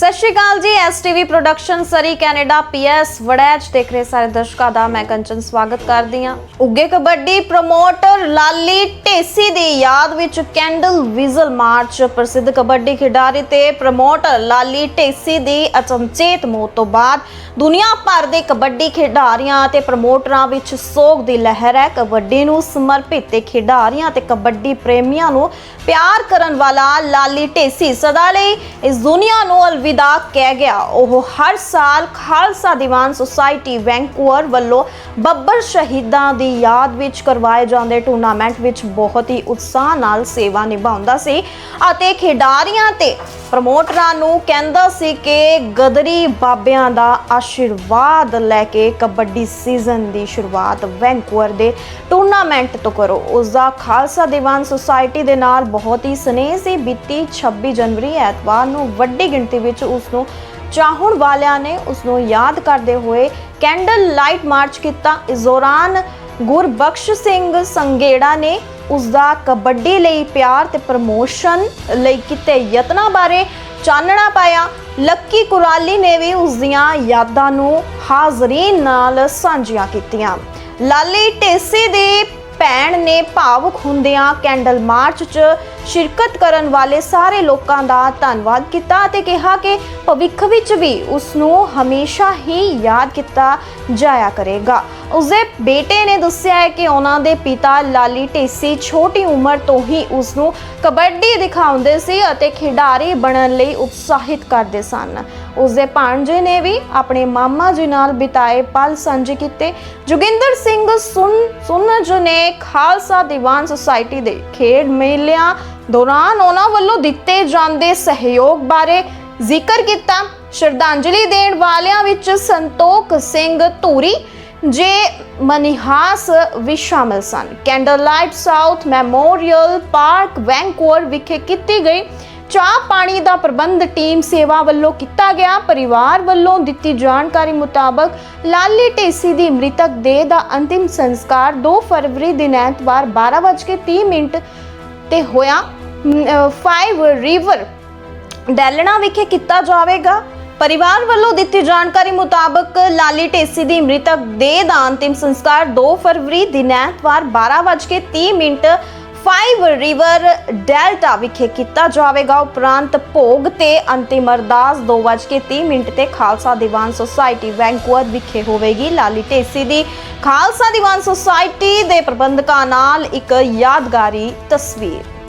ਸਤਿ ਸ਼੍ਰੀ ਅਕਾਲ ਜੀ STV production Surrey Canada PS Waraich ਦੇਖ ਰਹੇ ਸਾਰੇ ਦਰਸ਼ਕਾਂ ਦਾ ਮੈਂ ਕੰਚਨ ਸਵਾਗਤ ਕਰਦੀ ਹਾਂ। ਉੱਗੇ ਕਬੱਡੀ ਪ੍ਰਮੋਟਰ ਲਾਲੀ ਢੇਸੀ ਦੀ ਯਾਦ ਵਿੱਚ ਕੈਂਡਲ ਵਿਜ਼ਲ ਮਾਰਚ, ਪ੍ਰਸਿੱਧ ਕਬੱਡੀ ਖਿਡਾਰੀ ਤੇ ਪ੍ਰਮੋਟਰ ਲਾਲੀ ਢੇਸੀ ਦੀ ਅਚਨਚੇਤ ਮੌਤ ਤੋਂ ਬਾਅਦ ਦੁਨੀਆ ਭਰ ਦੇ ਕਬੱਡੀ ਖਿਡਾਰੀਆਂ ਤੇ ਪ੍ਰਮੋਟਰਾਂ ਵਿੱਚ ਸੋਗ ਦੀ ਲਹਿਰ ਹੈ। ਕਬੱਡੀ ਨੂੰ ਸਮਰਪਿਤ ਤੇ ਖਿਡਾਰੀਆਂ ਤੇ ਕਬੱਡੀ ਪ੍ਰੇਮੀਆਂ ਨੂੰ ਪਿਆਰ ਕਰਨ ਵਾਲਾ ਲਾਲੀ ਢੇਸੀ ਸਦਾ ਲਈ ਇਸ ਦੁਨੀਆ ਨੂੰ ਅਲਵਿਦਾ ਦਾ ਕਹਿ ਗਿਆ। ਉਹ ਹਰ ਸਾਲ ਖਾਲਸਾ ਦੀਵਾਨ ਸੁਸਾਇਟੀ ਵੈਂਕੂਵਰ ਵੱਲੋਂ ਬੱਬਰ ਸ਼ਹੀਦਾਂ ਦੀ ਯਾਦ ਵਿੱਚ ਕਰਵਾਏ ਜਾਂਦੇ ਟੂਰਨਾਮੈਂਟ ਵਿੱਚ ਬਹੁਤ ਹੀ ਉਤਸ਼ਾਹ ਨਾਲ ਸੇਵਾ ਨਿਭਾਉਂਦਾ ਸੀ ਅਤੇ ਖਿਡਾਰੀਆਂ ਤੇ ਪ੍ਰਮੋਟਰਾਂ ਨੂੰ ਕਹਿੰਦਾ ਸੀ ਕਿ ਗਦਰੀ ਬਾਬਿਆਂ ਦਾ ਆਸ਼ੀਰਵਾਦ ਲੈ ਕੇ ਕਬੱਡੀ ਸੀਜ਼ਨ ਦੀ ਸ਼ੁਰੂਆਤ ਵੈਂਕੂਵਰ ਦੇ ਟੂਰਨਾਮੈਂਟ ਤੋਂ ਕਰੋ। ਉਸ ਦਾ ਖਾਲਸਾ ਦੀਵਾਨ ਸੁਸਾਇਟੀ ਦੇ ਨਾਲ ਬਹੁਤ ਹੀ ਸਨੇਹ ਸੀ। ਬੀਤੀ 26 ਜਨਵਰੀ ਐਤਵਾਰ ਨੂੰ ਵੱਡੀ ਗਿਣਤੀ ਵਿੱਚ ਉਸ ਨੂੰ ਚਾਹਣ ਵਾਲਿਆਂ ਨੇ ਉਸ ਨੂੰ ਯਾਦ ਕਰਦੇ ਹੋਏ ਕੈਂਡਲ ਲਾਈਟ ਮਾਰਚ ਕੀਤਾ। ਇਸ ਦੌਰਾਨ ਗੁਰਬਖਸ਼ ਸਿੰਘ ਸੰਗੇੜਾ ਨੇ ਉਸ ਦਾ ਕਬੱਡੀ ਲਈ ਪਿਆਰ ਤੇ ਪ੍ਰਮੋਸ਼ਨ ਲਈ ਕੀਤੇ ਯਤਨਾਂ ਬਾਰੇ ਚਾਨਣਾ ਪਾਇਆ। ਲੱਕੀ ਕੁਰਾਲੀ ਨੇ ਵੀ ਉਸ ਦੀਆਂ ਯਾਦਾਂ ਨੂੰ ਹਾਜ਼ਰੀਨ ਨਾਲ ਸਾਂਝੀਆਂ ਕੀਤੀਆਂ। ਲਾਲੀ ਢੇਸੀ ਦੇ ਭੈਣ ਨੇ ਭਾਵੁਕ ਹੁੰਦਿਆਂ ਕੈਂਡਲ ਮਾਰਚ 'ਚ ਸ਼ਿਰਕਤ ਕਰਨ ਵਾਲੇ ਸਾਰੇ ਲੋਕਾਂ ਦਾ ਧੰਨਵਾਦ ਕੀਤਾ ਅਤੇ ਕਿਹਾ ਕਿ ਭਵਿੱਖ ਵਿੱਚ ਵੀ ਉਸ ਨੂੰ ਹਮੇਸ਼ਾ ਹੀ ਯਾਦ ਕੀਤਾ ਜਾਇਆ ਕਰੇਗਾ। ਉਸਦੇ ਬੇਟੇ ਨੇ ਦੱਸਿਆ ਹੈ ਕਿ ਉਹਨਾਂ ਦੇ ਪਿਤਾ ਲਾਲੀ ਢੇਸੀ ਛੋਟੀ ਉਮਰ ਤੋਂ ਹੀ ਉਸ ਨੂੰ ਕਬੱਡੀ ਦਿਖਾਉਂਦੇ ਸੀ ਅਤੇ ਖਿਡਾਰੀ ਬਣਨ ਲਈ ਉਤਸ਼ਾਹਿਤ ਕਰਦੇ ਸਨ। ਉਸਦੇ ਭਾਣਜੇ ਨੇ ਵੀ ਆਪਣੇ ਮਾਮਾ ਜੀ ਨਾਲ ਬਿਤਾਏ ਪਲ ਸਾਂਝੇ ਕੀਤੇ। ਜੋਗਿੰਦਰ ਸਿੰਘ ਸੁਨ ਸੁਨਜ ਨੇ ਖਾਲਸਾ ਦੀਵਾਨ ਸੁਸਾਇਟੀ ਦੇ ਖੇਡ ਮੇਲਿਆਂ ਦੌਰਾਨ ਉਹਨਾਂ ਵੱਲੋਂ ਦਿੱਤੇ ਜਾਂਦੇ ਸਹਿਯੋਗ ਬਾਰੇ ਜ਼ਿਕਰ ਕੀਤਾ। ਸ਼ਰਧਾਂਜਲੀ ਦੇਣ ਵਾਲਿਆਂ ਵਿੱਚ ਸੰਤੋਖ ਸਿੰਘ ਧੂਰੀ, ਜੇ ਮਨੀਹਾਸ ਵੀ ਸ਼ਾਮਲ ਸਨ। Candle light south memorial park Vancouver ਵਿਖੇ ਕੀਤੀ ਗਈ। ਚਾਹ ਪਾਣੀ ਦਾ ਪ੍ਰਬੰਧ ਟੀਮ ਸੇਵਾ ਵੱਲੋਂ ਕੀਤਾ ਗਿਆ। ਪਰਿਵਾਰ ਵੱਲੋਂ ਦਿੱਤੀ ਜਾਣਕਾਰੀ ਮੁਤਾਬਕ ਲਾਲੀ ਢੇਸੀ ਦੀ ਮ੍ਰਿਤਕ ਦੇਹ ਦਾ ਅੰਤਿਮ ਸੰਸਕਾਰ 2 ਫਰਵਰੀ ਦਿਨ ਐਤਵਾਰ 12:30 ਮਿੰਟ ਤੇ ਹੋਇਆ। 5 ਰਿਵਰ ਡੈਲਣਾ ਵਿਖੇ ਕੀਤਾ ਜਾਵੇਗਾ। ਪਰਿਵਾਰ ਵੱਲੋਂ ਦਿੱਤੀ ਜਾਣਕਾਰੀ ਮੁਤਾਬਕ ਲਾਲੀ ਢੇਸੀ ਦੀ ਮ੍ਰਿਤਕ ਦੇਹ ਦਾ ਅੰਤਿਮ ਸੰਸਕਾਰ 2 ਫਰਵਰੀ ਦਿਨ ਐਤਵਾਰ 12:30 ਮਿੰਟ 5 ਰਿਵਰ ਡੈਲਟਾ ਵਿਖੇ ਕੀਤਾ ਜਾਵੇਗਾ। ਉਪਰੰਤ ਭੋਗ ਤੇ ਅੰਤਿਮ ਅਰਦਾਸ 2:30 ਮਿੰਟ ਤੇ ਖਾਲਸਾ ਦੀਵਾਨ ਸੁਸਾਇਟੀ ਵੈਂਕੂਵਰ ਵਿਖੇ ਹੋਵੇਗੀ। ਲਾਲੀ ਢੇਸੀ ਦੀ ਖਾਲਸਾ ਦੀਵਾਨ ਸੁਸਾਇਟੀ ਦੇ ਪ੍ਰਬੰਧਕਾਂ ਨਾਲ ਇੱਕ ਯਾਦਗਾਰੀ ਤਸਵੀਰ।